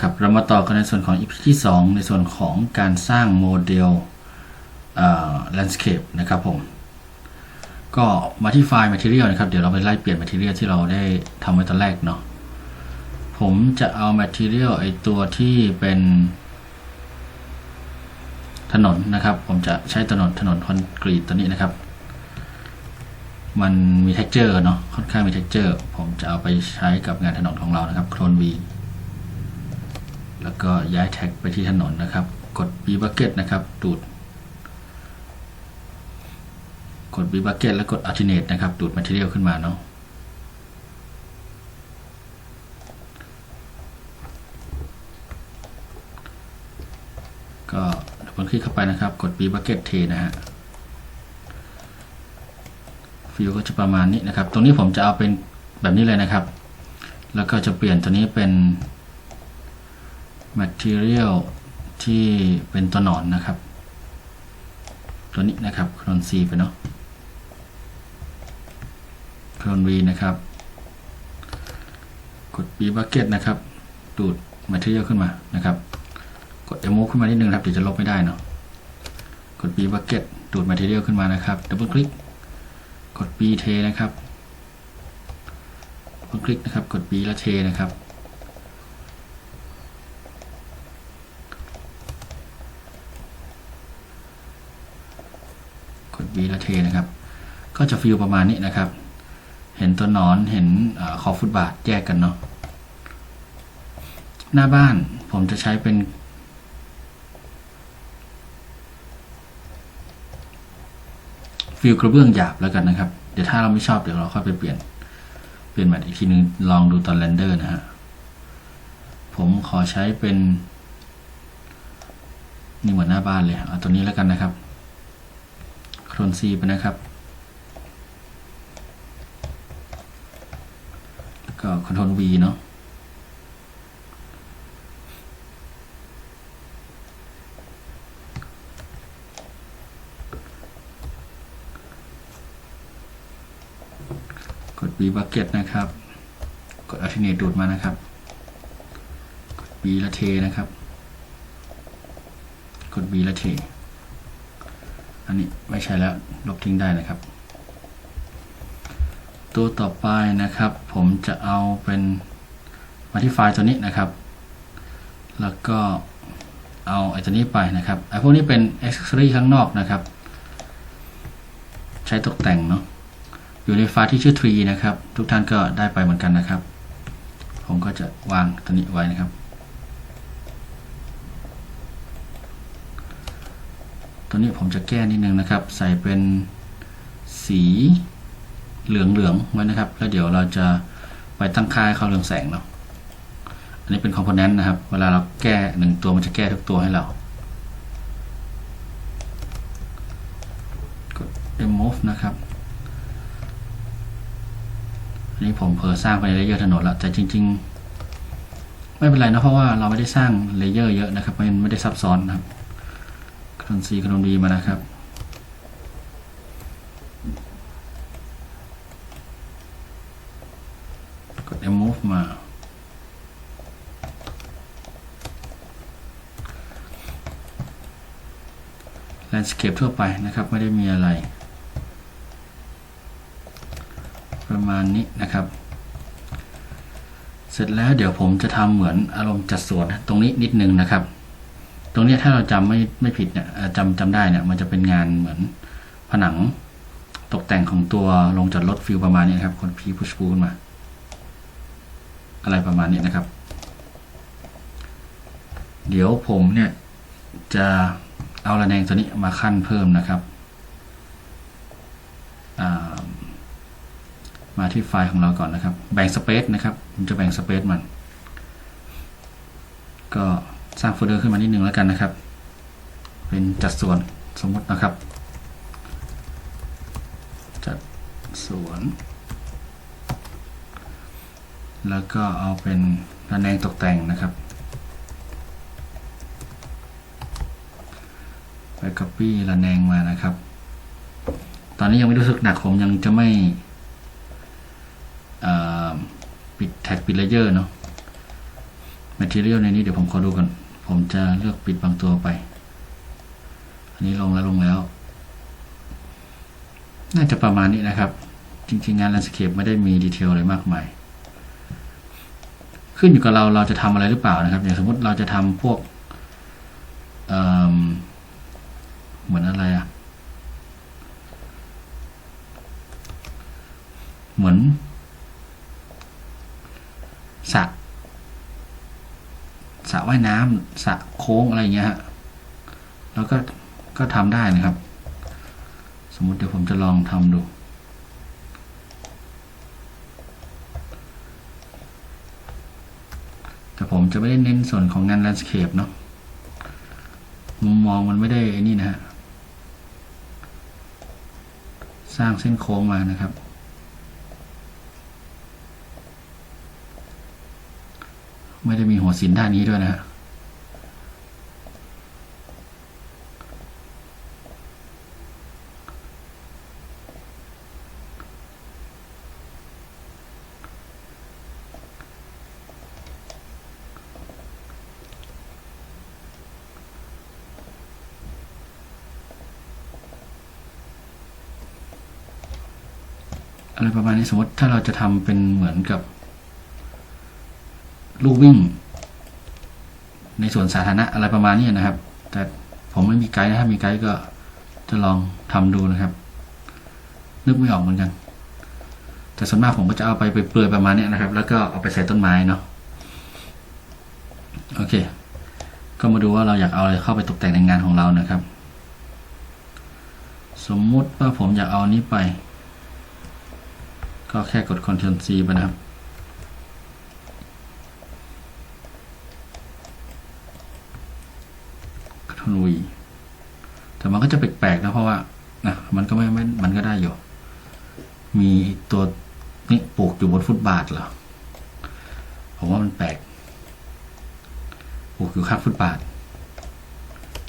ครับเรามาต่อกันในส่วนของ EP ที่ 2 ในส่วนของการสร้างโมเดลเอ่อ landscape นะครับผม ก็มาที่ไฟล์ material นะครับ เดี๋ยวเราไปไล่เปลี่ยน material ที่เราได้ทำไว้ตอนแรกเนาะผมจะเอา material ไอตัวที่เป็นถนนนะครับ ผมจะใช้ถนนถนนคอนกรีตตัวนี้นะครับ มันมี texture เนาะค่อนข้างมี texture ผมจะเอาไปใช้กับงานถนนของเรานะครับ clone v แล้วก็ย้ายแท็กไปที่ถนนนะครับ กด b bucket นะครับ ดูด กด b bucket แล้วกด alternate นะครับ ดูด material ขึ้นมาเนาะก็ดับเบิลคลิกเข้าไปนะครับ กด b bucket เทนะฮะฟิลก็จะประมาณนี้นะครับ ตรงนี้ผมจะเอาเป็นแบบนี้เลยนะครับ แล้วก็จะเปลี่ยนตัวนี้เป็น material ที่เป็นตัวหนอนนะครับ ตัวนี้นะครับ clone C ไปเนาะ clone V นะครับ กด B bucket นะครับ ดูด material ขึ้นมานะครับ กด remove ขึ้นมานิดนึงครับเดี๋ยวจะลบไม่ได้เนาะกด B bucket ดูด material ขึ้นมานะครับดับเบิลคลิกกด B เทนะครับดับเบิลคลิกนะครับ กด B แล้วเทนะครับ กด B แล้วเทนะครับ ก็จะฟิลประมาณนี้นะครับ เห็นตัวหนอนเห็นอขอบฟุตบาทแยกกันเนาะหน้าบ้านผมจะใช้เป็น ฟิลกระเบื้องหยาบแล้วกันนะครับ เดี๋ยวถ้าเราไม่ชอบเดี๋ยวเราค่อยไปเปลี่ยน เปลี่ยนใหม่อีกทีนึงลองดูตอนเรนเดอร์นะฮะผมขอใช้เป็นนี่เหมือนหน้าบ้านเลยเอาตัวนี้แล้วกันนะครับ คลนซีไปนะครับ แล้วก็คอนโทรล V เนาะกด B bucket นะครับ กด alternate ดูดมานะครับ กด B แล้วเทนะครับ กด B แล้วเท อันนี้ไม่ใช่แล้วลบทิ้งได้นะครับ ตัวต่อไปนะครับ ผมจะเอาเป็นมาที่ไฟล์ตัวนี้นะครับ แล้วก็เอาไอ้ตัวนี้ไปนะครับไอ้พวกนี้เป็น accessory ข้างนอกนะครับ ใช้ตกแต่งเนาะอยู่ในไฟล์ที่ชื่อ tree นะครับ ทุกท่านก็ได้ไปเหมือนกันนะครับ ผมก็จะวางตัวนี้ไว้นะครับ ตัวนี้ผมจะแก้นิดนึงนะครับ ใส่เป็นสีเหลืองๆไว้นะครับ แล้วเดี๋ยวเราจะไปตั้งค่าให้เขาเรืองแสงเนาะอันนี้เป็นคอมโพเนนต์นะครับ เวลาเราแก้หนึ่งตัวมันจะแก้ทุกตัวให้เรากด remove นะครับอันนี้ผมเผลอสร้างไปในเลเยอร์ถนนแล้วแต่จริง ๆ ไม่เป็นไรนะเพราะว่าเราไม่ได้สร้างเลเยอร์เยอะนะครับ มันไม่ได้ซับซ้อนนะครับ คอนซีคอนดีมานะครับ กด move มา landscape ทั่วไปนะครับ ไม่ได้มีอะไร ประมาณนี้นะครับ เสร็จแล้วเดี๋ยวผมจะทำเหมือนอารมณ์จัดสวนตรงนี้นิดนึงนะครับ ตรงนี้ถ้าเราจำไม่ไม่ผิดเนี่ยจำจำได้เนี่ยมันจะเป็นงานเหมือนผนังตกแต่งของตัวลงจอดรถฟิลประมาณนี้นะครับ คนพีพุชปูขึ้นมา อะไรประมาณนี้นะครับ เดี๋ยวผมเนี่ยจะเอาระแนงตัวนี้มาขั้นเพิ่มนะครับามาที่ไฟล์ของเราก่อนนะครับ แบ่งสเปซนะครับผมจะแบ่งสเปซมัน ก็ สร้างโฟลเดอร์ขึ้นมานิดนึงแล้วกันนะครับ เป็นจัดส่วนสมมตินะครับ จัดส่วน แล้วก็เอาเป็นระแนงตกแต่งนะครับ ไป copy ระแนงมานะครับ ตอนนี้ยังไม่รู้สึกหนักผมยังจะไม่ปิดแท็กปิดเลเยอร์เนาะ Material ในนี้เดี๋ยวผมขอดูก่อน ผมจะเลือกปิดบางตัวไป อันนี้ลงแล้วลงแล้ว น่าจะประมาณนี้นะครับ จริง ๆ งาน landscape ไม่ได้มีดีเทลอะไรมากมาย ขึ้นอยู่กับเราเราจะทำอะไรหรือเปล่านะครับ อย่างสมมติเราจะทำพวกเอิ่มเหมือนอะไรอะเหมือนสระส ระว่ายน้ำสระโค้งอะไรอย่างเงี้ยฮะแล้วก็ก็ทำได้นะครับ สมมุติเดี๋ยวผมจะลองทำดู แต่ผมจะไม่ได้เน้นส่วนของงาน landscape เนาะมุมมองมันไม่ได้ไอ้นี่นะฮะสร้างเส้นโค้งมานะครับ ไม่ได้มีหัวศิลป์ด้านนี้ด้วยนะฮะอะไรประมาณนี้สมมติถ้าเราจะทำเป็นเหมือนกับ ลูกวิ่ง ในสวนสาธารณะอะไรประมาณนี้นะครับ แต่ผมไม่มีไกด์นะถ้ามีไกด์ก็จะลองทำดูนะครับ นึกไม่ออกเหมือนกัน แต่ส่วนมากผมก็จะเอาไปไปเปลือยประมาณนี้นะครับ แล้วก็เอาไปใส่ต้นไม้เนาะโอเค ก็มาดูว่าเราอยากเอาอะไรเข้าไปตกแต่งในงานของเรานะครับ สมมุติว่าผมอยากเอานนี้ไป ก็แค่กด Ctrl C ไปนะครับ Ctrl V แต่มันก็จะแปลกๆนะเพราะว่านะมันก็ไม่ไม่มันก็ได้อยู่ มีตัวนี่ปลูกอยู่บนฟุตบาทเหรอ ผมว่ามันแปลก ปลูกอยู่ข้างฟุตบาท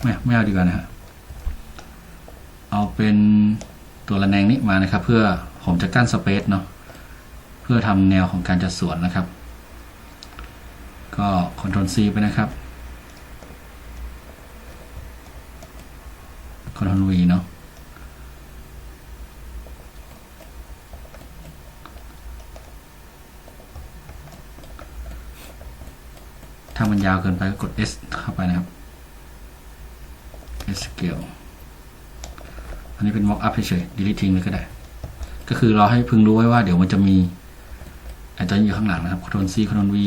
ไม่ไม่เอาดีกว่านะฮะ เอาเป็นตัวระแนงนี้มานะครับ เพื่อผมจะกั้นสเปซเนาะ เพื่อทำแนวของการจัดสวนนะครับ ก็ Ctrl C ไปนะครับ Ctrl V เนาะถ้ามันยาวเกินไปก็กด S เข้าไปนะครับ S scale อันนี้เป็น mock up เฉยๆ delete ทิ้งเลยก็ได้ ก็คือเราให้พึงรู้ไว้ว่าเดี๋ยวมันจะมีไอตัวนี้อยู่ข้างหลังนะครับ Ctrl C Ctrl V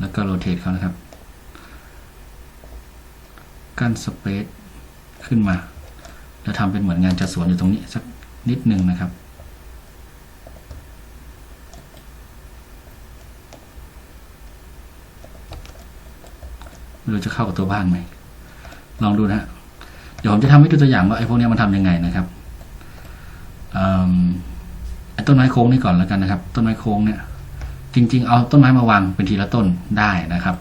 แล้วก็ rotate เขานะครับ กั้น space ขึ้นมา แล้วทำเป็นเหมือนงานจัดสวนอยู่ตรงนี้สักนิดหนึ่งนะครับ ไม่รู้จะเข้ากับตัวบ้านไหม ลองดูนะฮะเดี๋ยวผมจะทำให้ดูตัวอย่างว่าไอ้พวกนี้มันทำยังไงนะครับไอ้ต้นไม้โค้งนี่ก่อนแล้วกันนะครับ ต้นไม้โค้งเนี่ย จริง ๆ เอาต้นไม้มาวางเป็นทีละต้นได้นะครับ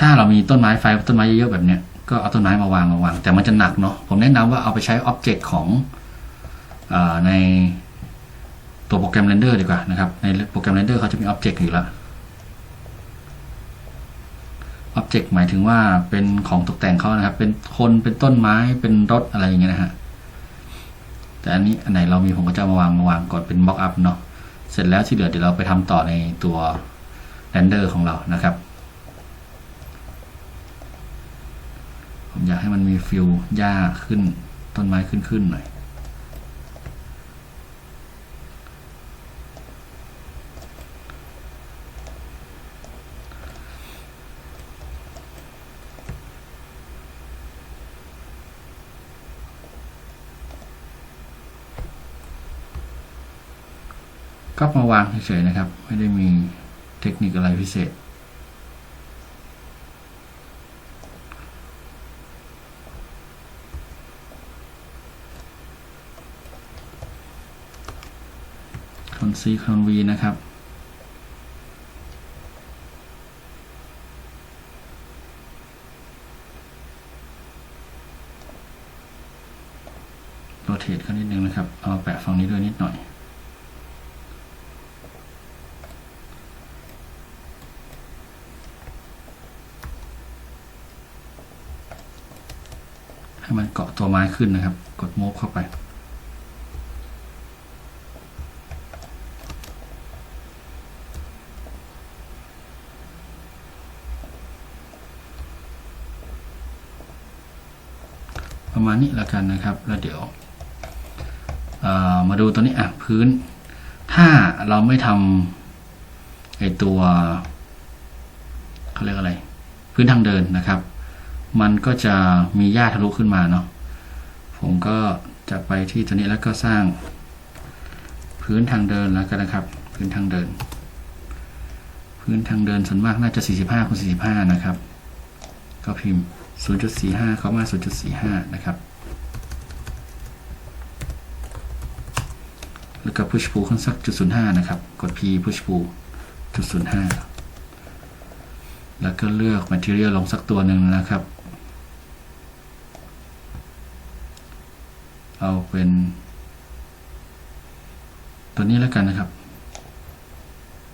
ถ้าเรามีต้นไม้ไฟต้นไม้เยอะๆแบบเนี้ย ก็เอาต้นไม้มาวางมาวาง แต่มันจะหนักเนาะผมแนะนำว่าเอาไปใช้อ็อบเจกต์ของอในตัวโปรแกรมเรนเดอร์ดีกว่านะครับ ในโปรแกรมเรนเดอร์เขาจะมีอ็อบเจกต์อยู่ล้วอ็อบเจกต์หมายถึงว่าเป็นของตกแต่งเขานะครับ เป็นคนเป็นต้นไม้เป็นรถอะไรอย่างเงี้ยนะฮะแต่อันนี้อันไหนเรามีผมก็จะมาวางมาวางก่อนเป็นม็อกอัพเนาะเสร็จแล้วที่เหลือเดี๋ยวเราไปทำต่อในตัวเรนเดอร์ของเรานะครับ ผมอยากให้มันมีฟิลหญ้าขึ้น ต้นไม้ขึ้นขึ้นหน่อย ก็มาวางเฉยๆนะครับ ไม่ได้มีเทคนิคอะไรพิเศษ c คอน v นะครับ โรเทตเขานิดนึงนะครับ เอาแปะฝั่งนี้ด้วยนิดหน่อย ให้มันเกาะตัวไม้ขึ้นนะครับ กดโมบเข้าไป ประมาณนี้แล้วกันนะครับ แล้วเดี๋ยวมาดูตัวนี้อะพื้น ถ้าเราไม่ทำไอตัวเขาเรียกอะไร พื้นทางเดินนะครับ มันก็จะมีหญ้าทะลุขึ้นมาเนาะผมก็จะไปที่ตัวนี้แล้วก็สร้าง พื้นทางเดินแล้วกันนะครับ พื้นทางเดิน พื้นทางเดินส่วนมากน่าจะ 45คูณ45 นะครับ ก็พิมพ์ 0.45 เข้ามา 0.45 นะครับ แล้วก็ push pull ขึ้นสักจุด05 นะครับ กด P push pull จุด05 แล้วก็เลือก material ลงสักตัวหนึ่งนะครับ เอาเป็น ตัวนี้แล้วกันนะครับ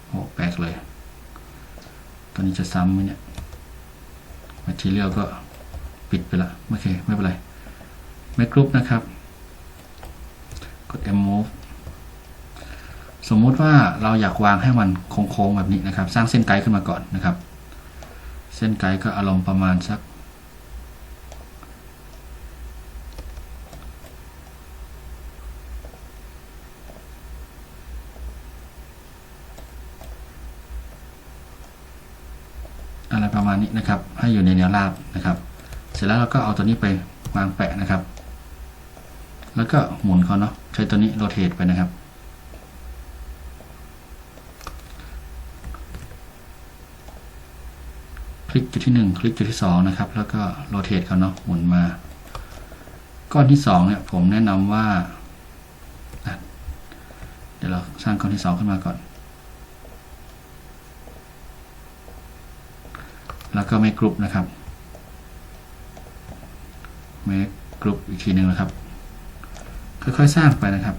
โอ้แปลกเลย ตัวนี้จะซ้ำไหมเนี่ย material ก็ ปิดไปละโอเคไม่เป็นไรไม่กรุ๊ปนะครับ กด M move สมมุติว่าเราอยากวางให้มันโค้งๆแบบนี้นะครับ สร้างเส้นไกด์ขึ้นมาก่อนนะครับ เส้นไกด์ก็อารมณ์ประมาณสักอะไรประมาณนี้นะครับ ให้อยู่ในแนวราบนะครับ เสร็จแล้วเราก็เอาตัวนี้ไปวางแปะนะครับ แล้วก็หมุนเขาเนาะใช้ตัวนี้โรเตทไปนะครับ คลิกจุดที่หนึ่งคลิกจุดที่สองนะครับ แล้วก็โรเตทเขาเนาะหมุนมา ก้อนที่สองเนี่ยผมแนะนำว่า เดี๋ยวเราสร้างก้อนที่สองขึ้นมาก่อนแล้วก็ไม่กรุ๊ปนะครับ ไม่กรุ๊ปอีกทีหนึ่งนะครับ ค่อยๆสร้างไปนะครับ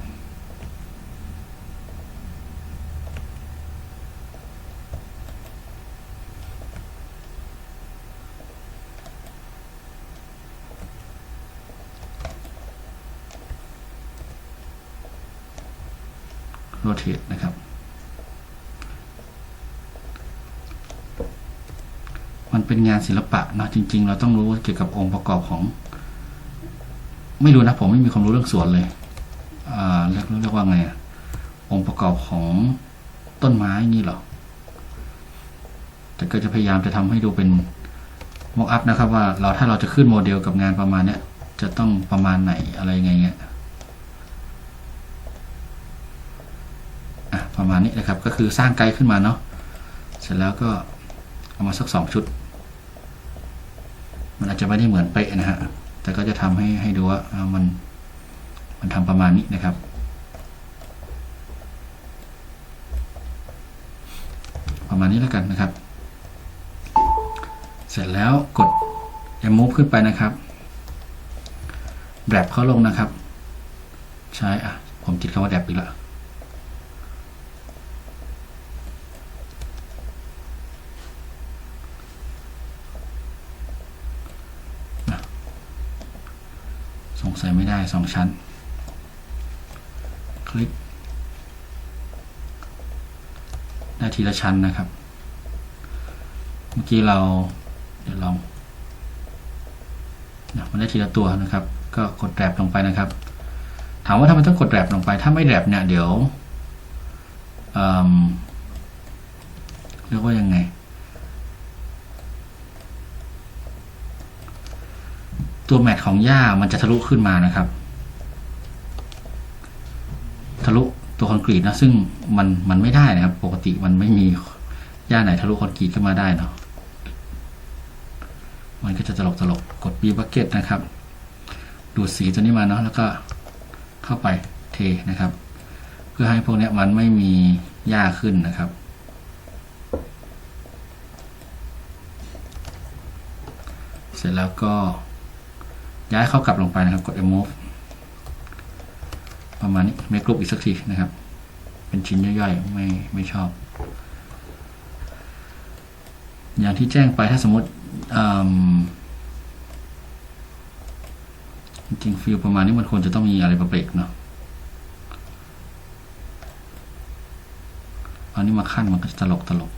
โรเทตนะครับ มันเป็นงานศิลปะนะจริง ๆ เราต้องรู้เกี่ยวกับองค์ประกอบของ ไม่รู้นะผมไม่มีความรู้เรื่องสวนเลยอ่าเรียกเรียกว่าไงองค์ประกอบของต้นไม้นี่หรอแต่ก็จะพยายามจะทำให้ดูเป็นมอกอัพนะครับว่าเราถ้าเราจะขึ้นโมเดลกับงานประมาณเนี้ยจะต้องประมาณไหนอะไรไงเงี้ยอะประมาณนี้นะครับ ก็คือสร้างไกด์ขึ้นมาเนาะเสร็จแล้วก็เอามาสักสองชุด มันอาจจะไม่ได้เหมือนเป๊ะนะฮะ แต่ก็จะทำให้ให้ดูว่ามันมันทำประมาณนี้นะครับ ประมาณนี้แล้วกันนะครับ เสร็จแล้วกด M move ขึ้นไปนะครับแดบเข้าลงนะครับ ใช้อะ ผมติดคำว่าแดบอีกแล้ว สง สองชั้น คลิก ได้ทีละชั้นนะครับ เมื่อกี้เราเดี๋ยวลองนะมันได้ทีละตัวนะครับ ก็กดแดบลงไปนะครับ ถามว่าทำไมต้องกดแดบลงไป ถ้าไม่แดบเนี่ยเดี๋ยวเอิ่มเรียกว่ายังไง ตัวแมทของหญ้ามันจะทะลุขึ้นมานะครับ ทะลุตัวคอนกรีตนะซึ่งมันมันไม่ได้นะครับ ปกติมันไม่มีหญ้าไหนทะลุคอนกรีตขึ้นมาได้เนาะมันก็จะตลกตลกกด B bucket นะครับ ดูดสีตัวนี้มาเนาะแล้วก็เข้าไปเทนะครับ เพื่อให้พวกนี้มันไม่มีหญ้าขึ้นนะครับเสร็จแล้วก็ ย้ายเข้ากลับลงไปนะครับ กด move ประมาณนี้ไม่กรุ๊ปอีกสักทีนะครับ เป็นชิ้นย่อยๆ ไม่ไม่ชอบ อย่างที่แจ้งไปถ้าสมมติอืมริงฟิลประมาณนี้มันควรจะต้องมีอะไรประเบรกเนาะเอานี้มาขั้นมันก็จะตลกตลก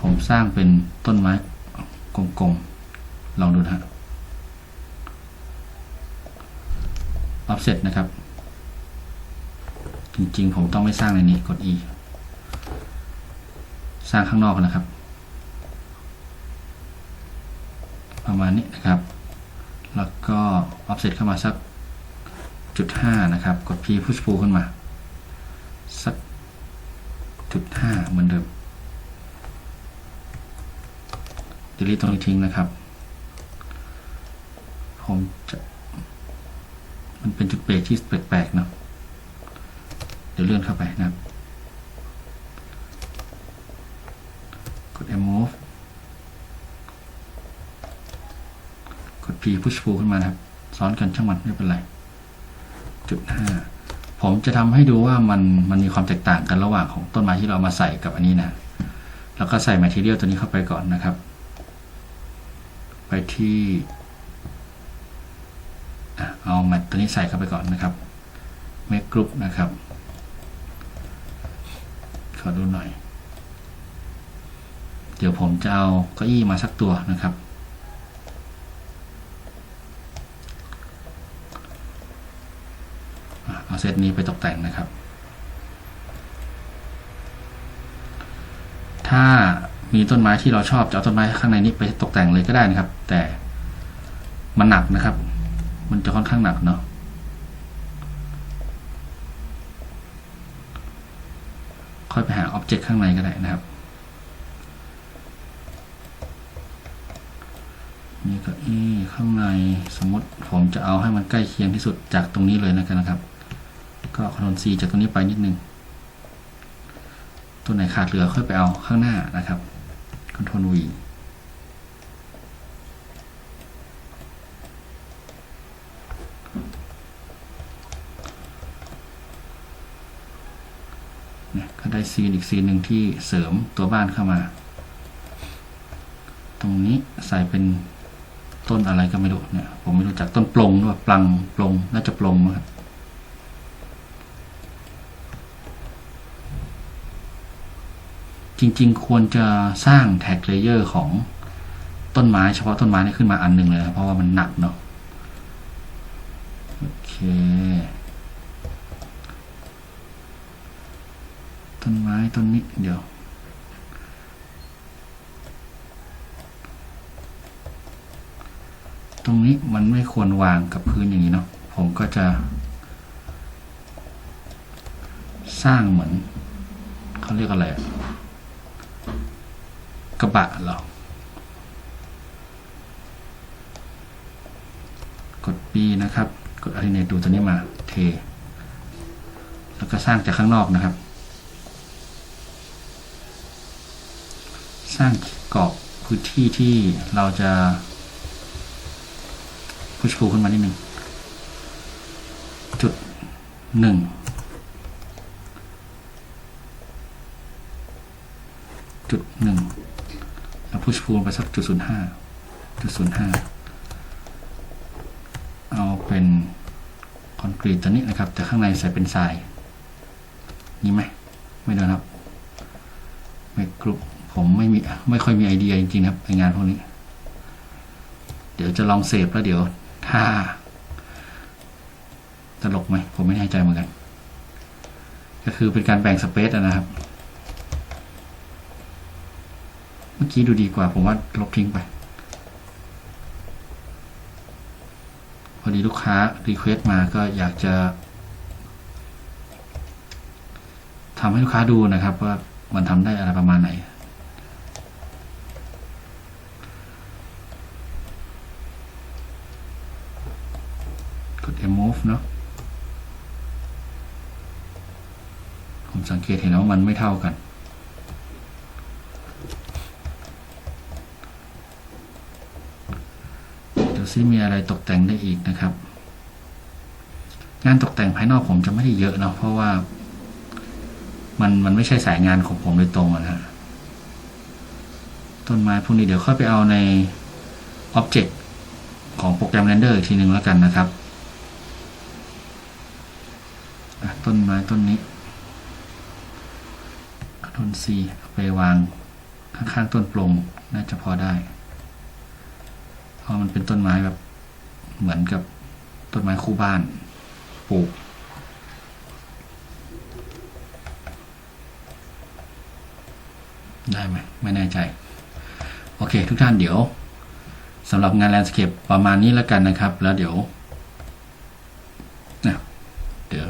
ผมสร้างเป็นต้นไม้ กลมๆลองดูนะฮะ offset นะครับ จริงๆ ผมต้องไม่สร้างในนี้กด e สร้างข้างนอกนะครับ ประมาณนี้นะครับ แล้วก็ offset เข้ามาสักจุดห้านะครับ กด p push pull ขึ้นมา สักจุดห้าเหมือนเดิม delete ตรงนี้ทิ้งนะครับ ผมจะมันเป็นจุดเบรกที่แปลกๆนะเดี๋ยวเลื่อนเข้าไปนะครับ กด M move กด P push pull ขึ้นมานะครับ ซ้อนกันช่างมันไม่เป็นไร จุดห้าผมจะทำให้ดูว่ามันมันมีความแตกต่างกันระหว่างของต้นไม้ที่เรามาใส่กับอันนี้นะ แล้วก็ใส่ material ตัวนี้เข้าไปก่อนนะครับ ที่ เอาแมทตัวนี้ใส่เข้าไปก่อนนะครับ make group นะครับ ขอดูหน่อย เดี๋ยวผมจะเอาเก้าอี้มาสักตัวนะครับ เอาเซตนี้ไปตกแต่งนะครับ ถ้า มีต้นไม้ที่เราชอบจะเอาต้นไม้ข้างในนี้ไปตกแต่งเลยก็ได้นะครับ แต่มันหนักนะครับ มันจะค่อนข้างหนักเนาะค่อยไปหาอ็อบเจกต์ข้างในก็ได้นะครับนี่เก็อีข้างในสมมติผมจะเอาให้มันใกล้เคียงที่สุดจากตรงนี้เลยนะกันนะครับ ก็คอนโทรล C จากตรงนี้ไปนิดนึงตัวไหนขาดเหลือค่อยไปเอาข้างหน้านะครับ คอนโทรล V เนี่ยก็ได้ซีนอีกซีนหนึ่งที่เสริมตัวบ้านเข้ามา ตรงนี้ใส่เป็นต้นอะไรก็ไม่รู้เนี่ย ผมไม่รู้จักต้นปลงหรือว่าปลังปลงน่าจะปลงมั้งครับ ริง ๆ ควรจะสร้างแท็กเลเยอร์ของต้นไม้เฉพาะต้นไม้นี่ขึ้นมาอันหนึ่งเลยนะเพราะว่ามันหนักเนาะโอเค ต้นไม้ต้นนี้เดี๋ยว ตรงนี้มันไม่ควรวางกับพื้นอย่างนี้เนาะผมก็จะ สร้างเหมือนเขาเรียกอะไรอะ กระบะเหรอ กด B นะครับ กด a l i n a t e ดูตัวนี้มาเท แล้วก็สร้างจากข้างนอกนะครับ สร้างกรอบพื้นที่ที่เราจะพุชพูขึ้นมานิดหนึ่งจุดหนึ่ง จุดหนึ่งแล้วพุชพูไปสักจุดศูนย์ห้าจุดศูนย์ห้าเอาเป็นคอนกรีตตัวนี้นะครับ แต่ข้างในใส่เป็นทรายนี่ไหมไม่เดินครับไม่กรุ๊ปผมไม่มีไม่ค่อยมีไอเดียจริงๆครับในงานพวกนี้ เดี๋ยวจะลองเสพแล้วเดี๋ยว ถ้าตลกไหมผมไม่แน่ใจเหมือนกัน ก็คือเป็นการแบ่งสเปซนะครับ เมื่อ กี้ดูดีกว่า ผมว่าลบทิ้งไป พอดีลูกค้ารีเควสต์มาก็อยากจะทำให้ลูกค้าดูนะครับว่ามันทำได้อะไรประมาณไหนกด move เนาะผมสังเกตเห็นว่ามันไม่เท่ากัน เดี๋ยว ซิมีอะไรตกแต่งได้อีกนะครับ งานตกแต่งภายนอกผมจะไม่ได้เยอะเนาะเพราะว่า มันมันไม่ใช่สายงานของผมโดยตรงนะฮะต้นไม้พวกนี้เดี๋ยวค่อยไปเอาใน Object ของโปรแกรม Render อีกทีหนึ่งแล้วกันนะครับต้นไม้ต้นนี้ต้น C เอาไปวางข้างๆต้นปลงน่าจะพอได้ เพราะมันเป็นต้นไม้แบบ เหมือนกับต้นไม้คู่บ้านปลูกได้ไหมไม่แน่ใจ โอเค ทุกท่านเดี๋ยวสำหรับงานแลนด์สเคปประมาณนี้แล้วกันนะครับ แล้วเดี๋ยวนะเดี๋ยว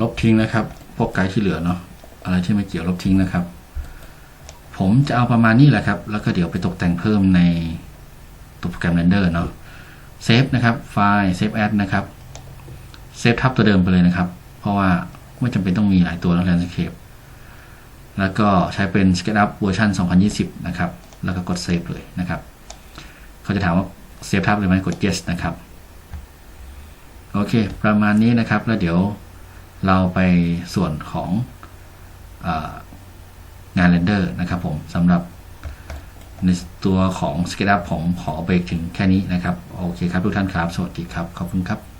ลบทิ้งนะครับ พวกไกด์ที่เหลือเนาะอะไรที่ไม่เกี่ยวลบทิ้งนะครับ ผมจะเอาประมาณนี้แหละครับ แล้วก็เดี๋ยวไปตกแต่งเพิ่มใน ตัวโปรแกรม Render เนาะเซฟนะครับไฟล์เซฟแอดนะครับเซฟทับตัวเดิมไปเลยนะครับ เพราะว่าไม่จำเป็นต้องมีหลายตัวแล้วแลนด์สเคปแล้วก็ใช้เป็น SketchUp เวอร์ชัน2020 นะครับ แล้วก็กด Save เลยนะครับ เขาจะถามว่า Save ทับเลยไหมกด Yes นะครับ โอเค ประมาณนี้นะครับ แล้วเดี๋ยวเราไปส่วนของอองาน Render นะครับผมสำหรับ ในตัวของสเกลอัพผมขอเบรกถึงแค่นี้นะครับ โอเคครับทุกท่านครับ สวัสดีครับ ขอบคุณครับ